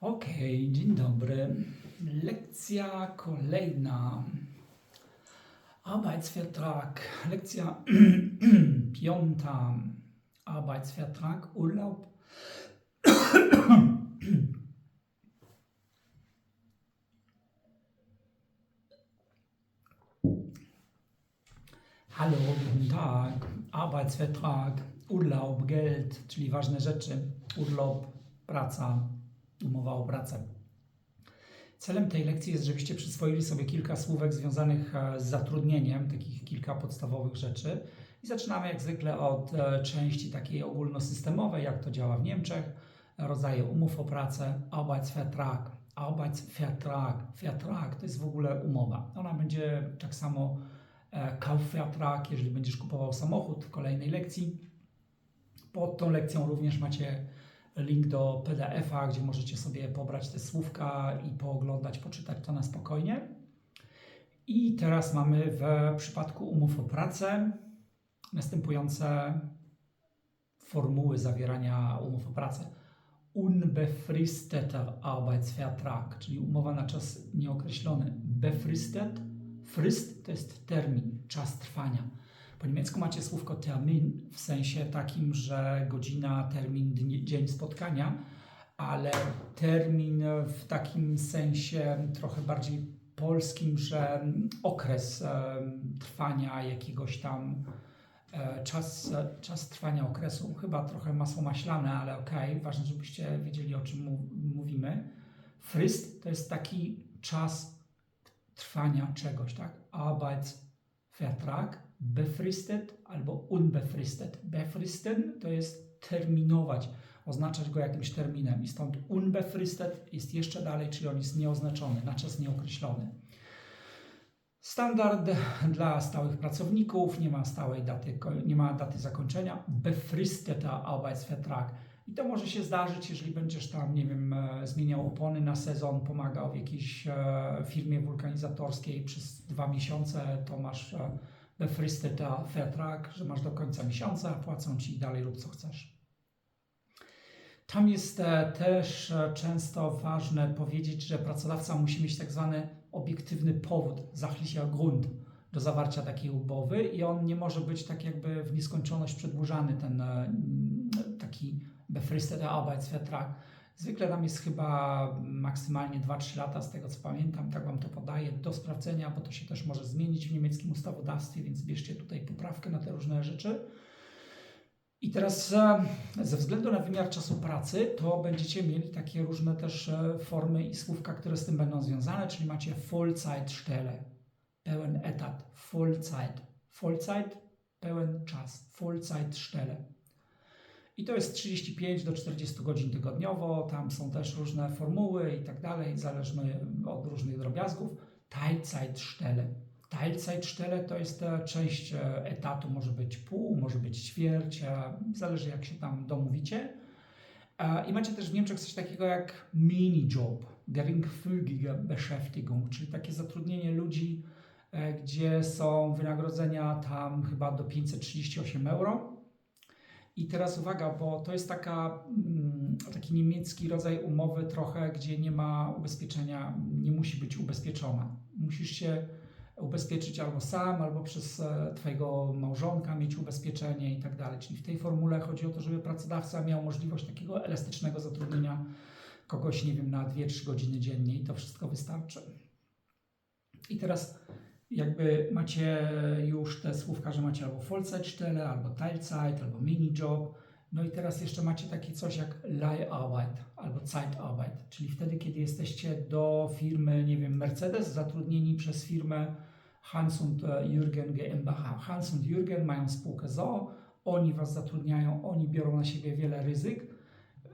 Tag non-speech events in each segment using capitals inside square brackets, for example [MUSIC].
Okej, dzień dobry. Lekcja kolejna. Arbeitsvertrag. Lekcja [CLEARS THROAT] piąta. Arbeitsvertrag, Urlaub. [CLEARS THROAT] Hallo, guten Tag. Arbeitsvertrag, Urlaub, Geld, czyli ważne rzeczy. Urlaub, praca, umowa o pracę. Celem tej lekcji jest, żebyście przyswoili sobie kilka słówek związanych e, z zatrudnieniem, takich kilka podstawowych rzeczy. I zaczynamy jak zwykle od e, części takiej ogólnosystemowej, jak to działa w Niemczech, rodzaje umów o pracę, Arbeitsvertrag. Arbeitsvertrag, Vertrag to jest w ogóle umowa. Ona będzie tak samo e, Kaufvertrag, jeżeli będziesz kupował samochód w kolejnej lekcji. Pod tą lekcją również macie link do PDF-a, gdzie możecie sobie pobrać te słówka i pooglądać, poczytać to na spokojnie. I teraz mamy w przypadku umów o pracę następujące formuły zawierania umów o pracę. Unbefristeter Arbeitsvertrag, czyli umowa na czas nieokreślony. Befristet, frist to jest termin, czas trwania. Po niemiecku macie słówko termin w sensie takim, że godzina, termin, dzień spotkania, ale termin w takim sensie trochę bardziej polskim, że okres trwania jakiegoś tam e, czas, czas trwania okresu, chyba trochę masło maślane, ale okej, ważne, żebyście wiedzieli o czym mówimy. Frist to jest taki czas trwania czegoś, tak? Arbeitsvertrag, befristet albo unbefristet. Befristen to jest terminować, oznaczać go jakimś terminem i stąd unbefristet jest jeszcze dalej, czyli on jest nieoznaczony, na czas nieokreślony. Standard dla stałych pracowników, nie ma stałej daty, nie ma daty zakończenia. Befristeter Arbeitsvertrag. I to może się zdarzyć, jeżeli będziesz tam, nie wiem, e, zmieniał opony na sezon, pomagał w jakiejś e, firmie wulkanizatorskiej przez dwa miesiące, to masz e, befristeter Vertrag, że masz do końca miesiąca, płacą ci dalej lub co chcesz. Tam jest e, też e, często ważne powiedzieć, że pracodawca musi mieć tak zwany obiektywny powód, sachlicher Grund, do zawarcia takiej umowy i on nie może być tak jakby w nieskończoność przedłużany, ten e, taki befristeter Arbeitsvertrag. Zwykle tam jest chyba maksymalnie 2-3 lata, z tego co pamiętam, tak Wam to podaję, do sprawdzenia, bo to się też może zmienić w niemieckim ustawodawstwie, więc bierzcie tutaj poprawkę na te różne rzeczy. I teraz e, ze względu na wymiar czasu pracy, to będziecie mieli takie różne też e, formy i słówka, które z tym będą związane, czyli macie Vollzeitstelle, pełen etat, Vollzeit, Vollzeit, pełen czas, Vollzeitstelle. I to jest 35 do 40 godzin tygodniowo, tam są też różne formuły i tak dalej, zależne od różnych drobiazgów. Teilzeitstelle. Teilzeitstelle to jest e, część e, etatu, może być pół, może być ćwierć, e, zależy jak się tam domówicie. I macie też w Niemczech coś takiego jak minijob, geringfügige Beschäftigung, czyli takie zatrudnienie ludzi, gdzie są wynagrodzenia tam chyba do 538 euro. I teraz uwaga, bo to jest taka, mm, taki niemiecki rodzaj umowy trochę, gdzie nie ma ubezpieczenia, nie musi być ubezpieczona. Musisz się ubezpieczyć albo sam, albo przez e, Twojego małżonka mieć ubezpieczenie i tak dalej. Czyli w tej formule chodzi o to, żeby pracodawca miał możliwość takiego elastycznego zatrudnienia kogoś, nie wiem, na 2-3 godziny dziennie i to wszystko wystarczy. I teraz jakby macie już te słówka, że macie albo Vollzeitstelle, albo Teilzeit, albo Minijob. No i teraz jeszcze macie takie coś jak Leiharbeit albo Zeitarbeit, czyli wtedy, kiedy jesteście do firmy, nie wiem, Mercedes, zatrudnieni przez firmę Hans und e, Jürgen GmbH. Hans und Jürgen mają spółkę ZOO, oni was zatrudniają, oni biorą na siebie wiele ryzyk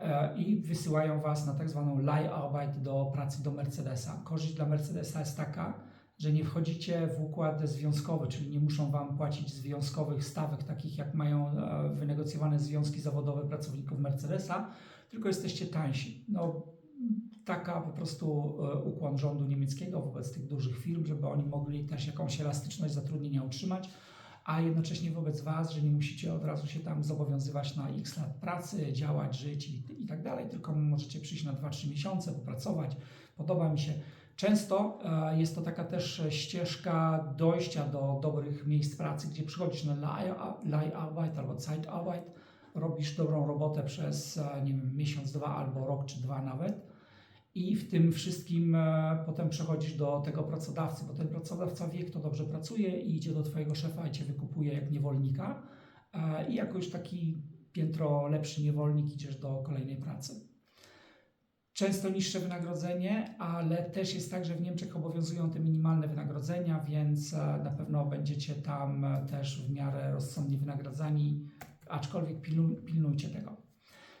e, i wysyłają was na tak zwaną Leiharbeit do pracy do Mercedesa. Korzyść dla Mercedesa jest taka, że nie wchodzicie w układ związkowy, czyli nie muszą Wam płacić związkowych stawek, takich jak mają e, wynegocjowane związki zawodowe pracowników Mercedesa, tylko jesteście tańsi. No, taka po prostu e, ukłon rządu niemieckiego wobec tych dużych firm, żeby oni mogli też jakąś elastyczność zatrudnienia utrzymać, a jednocześnie wobec Was, że nie musicie od razu się tam zobowiązywać na x lat pracy, działać, żyć i, i tak dalej, tylko możecie przyjść na 2-3 miesiące, popracować. Podoba mi się. Często e, jest to taka też ścieżka dojścia do dobrych miejsc pracy, gdzie przychodzisz na Leih- Leiharbeit albo Zeitarbeit, robisz dobrą robotę przez e, nie wiem, miesiąc, dwa albo rok czy dwa nawet i w tym wszystkim e, potem przechodzisz do tego pracodawcy, bo ten pracodawca wie, kto dobrze pracuje i idzie do twojego szefa i cię wykupuje jak niewolnika i jako już taki piętro lepszy niewolnik idziesz do kolejnej pracy. Często niższe wynagrodzenie, ale też jest tak, że w Niemczech obowiązują te minimalne wynagrodzenia, więc e, na pewno będziecie tam e, też w miarę rozsądnie wynagradzani, aczkolwiek pilnu- pilnujcie tego.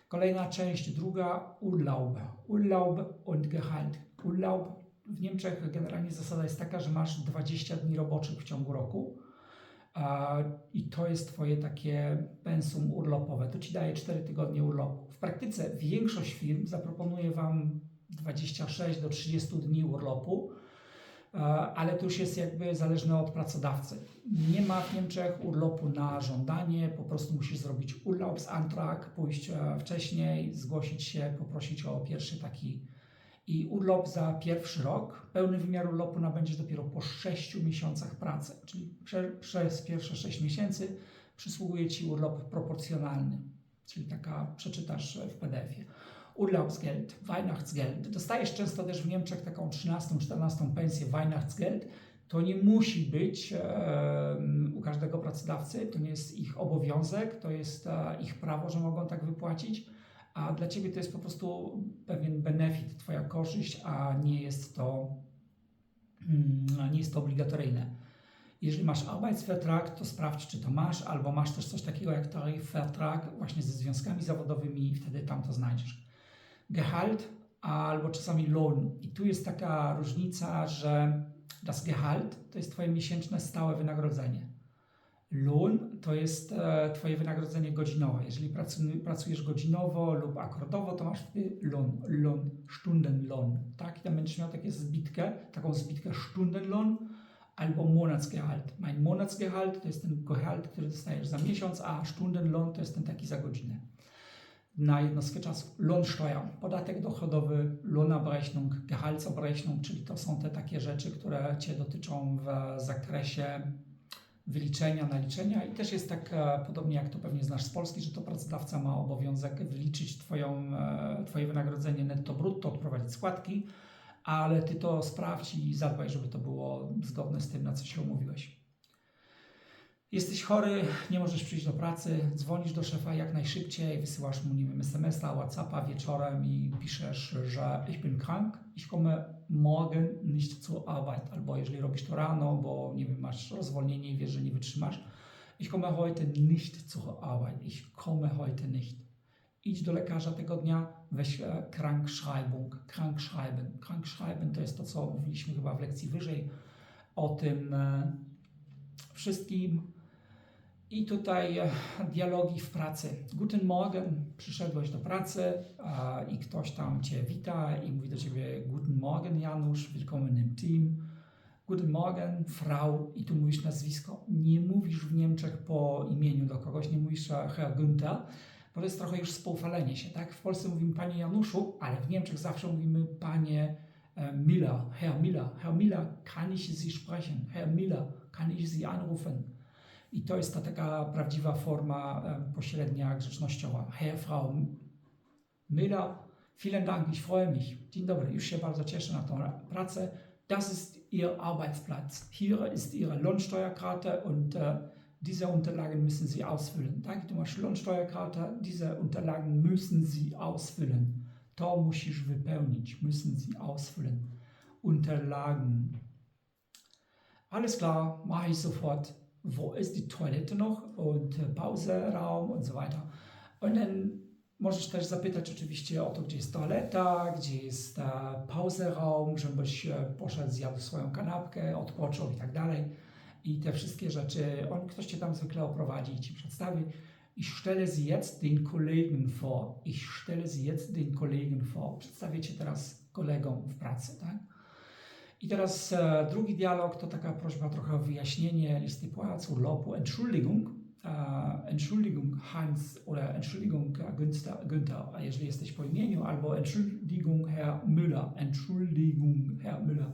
Kolejna część, druga, Urlaub. Urlaub und Gehalt. Urlaub w Niemczech generalnie zasada jest taka, że masz 20 dni roboczych w ciągu roku i to jest Twoje takie pensum urlopowe. To Ci daje 4 tygodnie urlopu. W praktyce większość firm zaproponuje Wam 26 do 30 dni urlopu, ale to już jest jakby zależne od pracodawcy. Nie ma w Niemczech urlopu na żądanie, po prostu musisz zrobić Urlaubsantrag, pójść e, wcześniej, zgłosić się, poprosić o pierwszy taki i urlop za pierwszy rok. Pełny wymiar urlopu nabędziesz dopiero po 6 miesiącach pracy, czyli prze, przez pierwsze 6 miesięcy przysługuje Ci urlop proporcjonalny, czyli taka przeczytasz w PDF-ie. Urlaubsgeld, Weihnachtsgeld. Dostajesz często też w Niemczech taką 13-14 pensję Weihnachtsgeld. To nie musi być u każdego pracodawcy, to nie jest ich obowiązek, to jest e, ich prawo, że mogą tak wypłacić, a dla Ciebie to jest po prostu pewien benefit, Twoja korzyść, a nie jest to, mm, nie jest to obligatoryjne. Jeżeli masz Arbeitsvertrag, to sprawdź, czy to masz, albo masz też coś takiego jak Tarifvertrag właśnie ze związkami zawodowymi i wtedy tam to znajdziesz. Gehalt albo czasami Lohn. I tu jest taka różnica, że das Gehalt to jest Twoje miesięczne stałe wynagrodzenie. Lohn to jest e, Twoje wynagrodzenie godzinowe. Jeżeli pracu- pracujesz godzinowo lub akordowo, to masz Lohn, Lohn, Stundenlohn. Tak? I tam będziesz miał takie zbitkę, taką zbitkę Stundenlohn albo Monatsgehalt. Mein Monatsgehalt to jest ten Gehalt, który dostajesz za miesiąc, a Stundenlohn to jest ten taki za godzinę. Na jednostkę czasu. Lohnsteuer, podatek dochodowy, Lohnabrechnung, Gehaltsabrechnung, czyli to są te takie rzeczy, które Cię dotyczą w zakresie wyliczenia, naliczenia i też jest tak e, podobnie jak to pewnie znasz z Polski, że to pracodawca ma obowiązek wyliczyć twoją, e, Twoje wynagrodzenie netto brutto, odprowadzić składki, ale Ty to sprawdź i zadbaj, żeby to było zgodne z tym, na co się umówiłeś. Jesteś chory, nie możesz przyjść do pracy, dzwonisz do szefa jak najszybciej, wysyłasz mu, nie wiem, SMS-a, Whatsappa wieczorem i piszesz, że ich bin krank, ich komme morgen nicht zur Arbeit. Albo jeżeli robisz to rano, bo nie wiem, masz rozwolnienie i wiesz, że nie wytrzymasz, ich komme heute nicht zur Arbeit, ich komme heute nicht. Idź do lekarza tego dnia, weź e, Krankschreibung, Krankschreiben. Krankschreiben to jest to, co mówiliśmy chyba w lekcji wyżej o tym e, wszystkim. I tutaj e, dialogi w pracy. Guten Morgen, przyszedłeś do pracy a, i ktoś tam Cię wita i mówi do Ciebie Guten Morgen Janusz, willkommen im Team. Guten Morgen Frau i tu mówisz nazwisko. Nie mówisz w Niemczech po imieniu do kogoś, nie mówisz e, Herr Günther, bo to jest trochę już spoufalenie się, tak? W Polsce mówimy Panie Januszu, ale w Niemczech zawsze mówimy Panie e, Miller, Herr Miller. Herr Miller, kann ich Sie sprechen? Herr Miller, kann ich Sie anrufen? I to jest ta taka prawdziwa forma pośrednia grzecznościowa. Herr, Frau Miller, vielen Dank, ich freue mich. Dzień dobry, już się bardzo cieszę na tą ra- pracę. Das ist Ihr Arbeitsplatz. Hier ist Ihre Lohnsteuerkarte und äh, diese Unterlagen müssen Sie ausfüllen. Tak, du masz Lohnsteuerkarte, diese Unterlagen müssen Sie ausfüllen. To musisz wypełnić, müssen Sie ausfüllen. Unterlagen. Alles klar, mache ich sofort. Wo ist die Toilette noch? Und äh, Pauseraum und so weiter. Und dann możesz też zapytać oczywiście o to, gdzie jest toaleta, gdzie jest e, pauzeraum, żebyś e, poszedł, zjadł swoją kanapkę, odpoczął i tak dalej. I te wszystkie rzeczy, on, ktoś cię tam zwykle oprowadzi i ci przedstawi. Ich stelle Sie jetzt den Kollegen vor. Ich stelle Sie jetzt den Kollegen vor. Przedstawię cię teraz kolegom w pracy, tak? I teraz e, drugi dialog to taka prośba trochę o wyjaśnienie listy płac, urlopu, Entschuldigung. E, Entschuldigung Hans oder Entschuldigung Günther, Günther, jeżeli jesteś po imieniu, albo Entschuldigung Herr Müller, Entschuldigung Herr Müller.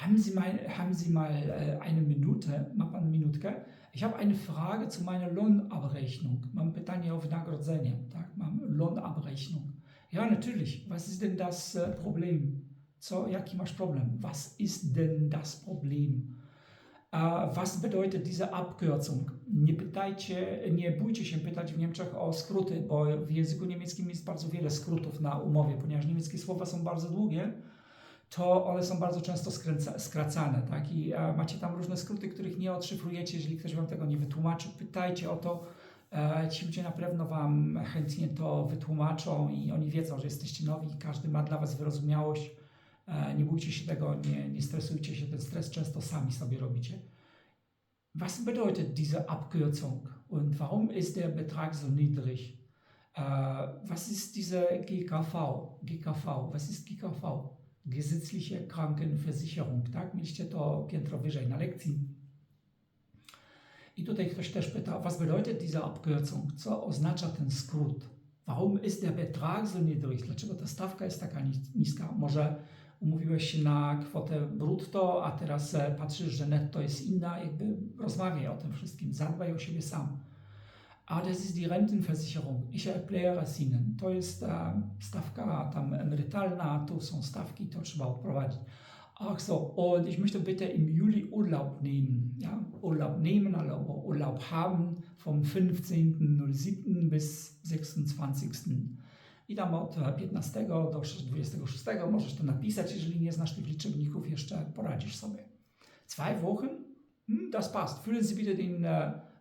Haben Sie mal, haben Sie mal äh, eine Minute, ma pan minutkę? Ich habe eine Frage zu meiner Lohnabrechnung. Mam pytanie o wynagrodzenie, tak? Mam Lohnabrechnung. Ja, natürlich. Was ist denn das äh, Problem? Co, jaki masz problem? Was ist denn das Problem? Was bedeutet diese Abkürzung? Nie pytajcie, nie bójcie się pytać w Niemczech o skróty, bo w języku niemieckim jest bardzo wiele skrótów na umowie, ponieważ niemieckie słowa są bardzo długie, to one są bardzo często skręca, skracane, tak? I macie tam różne skróty, których nie odszyfrujecie, jeżeli ktoś wam tego nie wytłumaczy, pytajcie o to. E, ci ludzie na pewno wam chętnie to wytłumaczą i oni wiedzą, że jesteście nowi, każdy ma dla was wyrozumiałość. E, nie bójcie się tego, nie, nie stresujcie się, ten stres często sami sobie robicie. Was bedeutet diese Abkürzung und warum ist der Betrag so niedrig? Äh, was ist diese GKV? GKV, was ist GKV? Gesetzliche Krankenversicherung, tak? Mieliście to piętro wyżej na lekcji. I tutaj ktoś też pyta, was bedeutet diese Abkürzung? Co oznacza ten skrót? Warum ist der Betrag so niedrig? Dlaczego ta stawka jest taka nis- niska? Może umówiłeś się na kwotę brutto, a teraz e, patrzysz, że netto jest inna, jakby rozmawiaj o tym wszystkim, zadbaj o siebie sam. A das ist die Rentenversicherung. Ich erkläre es Ihnen. To jest e, stawka tam emerytalna, tu są stawki, to trzeba odprowadzić. Ach so, und ich möchte bitte im Juli Urlaub nehmen. Ja, Urlaub nehmen, also Urlaub haben vom 15.07. bis 26. I tam od 15 do 26 możesz to napisać, jeżeli nie znasz tych liczebników, jeszcze poradzisz sobie. Zwei Wochen, hm, das passt. Füllen Sie bitte den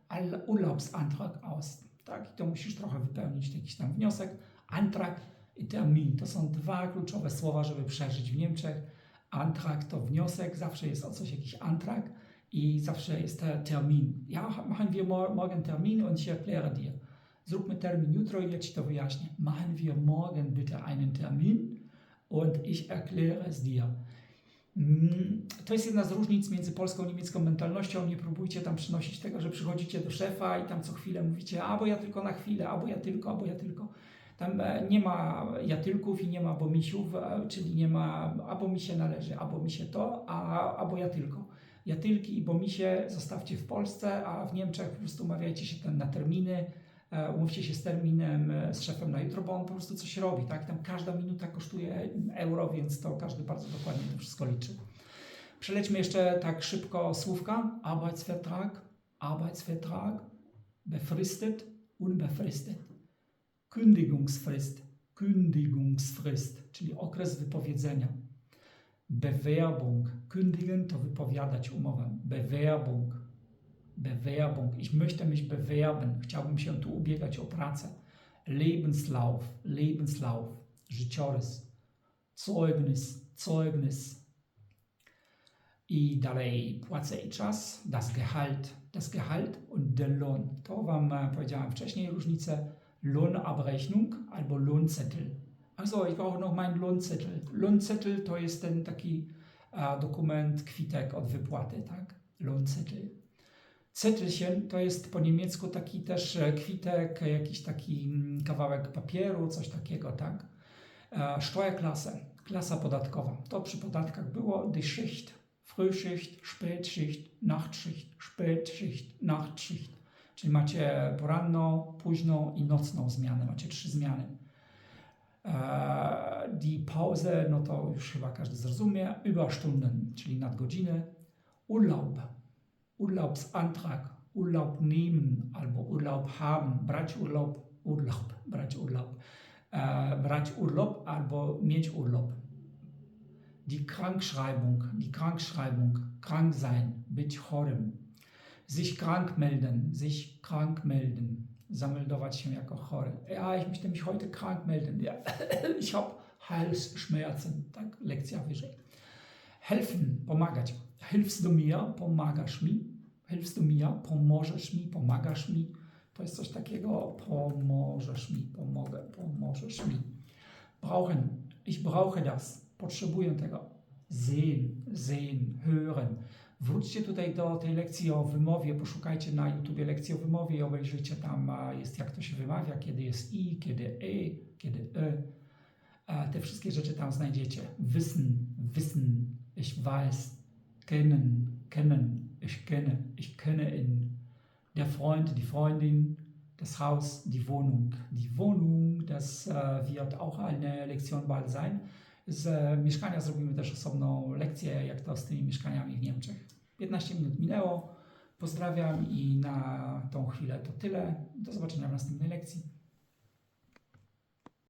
All- Urlaubsantrag aus. Tak, i to musisz trochę wypełnić jakiś tam wniosek. Antrag i termin to są dwa kluczowe słowa, żeby przeżyć w Niemczech. Antrag to wniosek, zawsze jest o coś jakiś Antrag i zawsze jest Termin. Ja, machen wir mor- morgen Termin und ich erkläre dir. Zróbmy termin jutro i ja Ci to wyjaśnię. Machen wir morgen bitte einen Termin und ich erkläre es dir. Mm, To jest jedna z różnic między polską a niemiecką mentalnością. Nie próbujcie tam przynosić tego, że przychodzicie do szefa i tam co chwilę mówicie, albo ja tylko na chwilę, albo ja tylko, albo ja tylko. Tam e, nie ma ja tylków i nie ma bo misiów, e, czyli nie ma albo mi się należy, albo mi się to, a, albo ja tylko. Ja tylki i bo mi się zostawcie w Polsce, a w Niemczech po prostu umawiajcie się tam na terminy, umówcie się z terminem e, z szefem na jutro, bo on po prostu coś robi, tak? Tam każda minuta kosztuje euro, więc to każdy bardzo dokładnie to wszystko liczy. Przelećmy jeszcze tak szybko słówka. Arbeitsvertrag, Arbeitsvertrag, befristet, unbefristet. Kündigungsfrist, Kündigungsfrist, czyli okres wypowiedzenia. Bewerbung, kündigen to wypowiadać umowę. Bewerbung, Bewerbung. Ich möchte mich bewerben. Chciałbym się tu ubiegać o pracę. Lebenslauf, Lebenslauf, życiorys. Zeugnis, Zeugnis. I dalej płacę i czas, das Gehalt, das Gehalt und der Lohn. To Wam e, powiedziałem wcześniej różnicę Lohnabrechnung albo Lohnzettel. Also, ich brauche noch meinen Lohnzettel. Lohnzettel to jest ten taki e, dokument, kwitek od wypłaty, tak? Lohnzettel. Zettelchen to jest po niemiecku taki też e, kwitek, jakiś taki mm, kawałek papieru, coś takiego, tak? E, Steuerklasse, klasa podatkowa. To przy podatkach było die Schicht, Frühschicht, Spätschicht, Nachtschicht, Spätschicht, Nachtschicht. Czyli macie poranną, późną i nocną zmianę. Macie trzy zmiany. E, Die Pause, no to już chyba każdy zrozumie. Überstunden, czyli nadgodziny. Urlaub, Urlaubsantrag, Urlaub nehmen albo Urlaub haben, brać urlaub, Urlaub, brać urlaub, brać urlop albo mieć urlop. Die Krankschreibung, die Krankschreibung, krank sein, być chorym. Sich krank melden, sich krank melden, chory. Ja, ich möchte mich heute krank melden. Ja, [COUGHS] ich habe Halsschmerzen, tak, lekcja wyżej. Helfen, pomagać. Hilfst du mir, pomagasz mi. Hilfst du pomożesz mi, pomagasz mi. To jest coś takiego, pomożesz mi, pomogę, pomożesz mi. Brauchen, ich brauche das, potrzebuję tego. sehen, sehen, hören. Wróćcie tutaj do tej lekcji o wymowie, poszukajcie na YouTubie lekcji o wymowie i obejrzyjcie tam, jest jak to się wymawia, kiedy jest i, kiedy e, kiedy e. Te wszystkie rzeczy tam znajdziecie. Wissen, wissen, ich weiß, kennen, kennen, ich kenne, ich kenne ihn. Der Freund, die Freundin, das Haus, die Wohnung. Die Wohnung, das äh, wird auch eine Lektion bald sein. Z e, mieszkania zrobimy też osobną lekcję, jak to z tymi mieszkaniami w Niemczech. 15 minut minęło. Pozdrawiam i na tą chwilę to tyle. Do zobaczenia w następnej lekcji.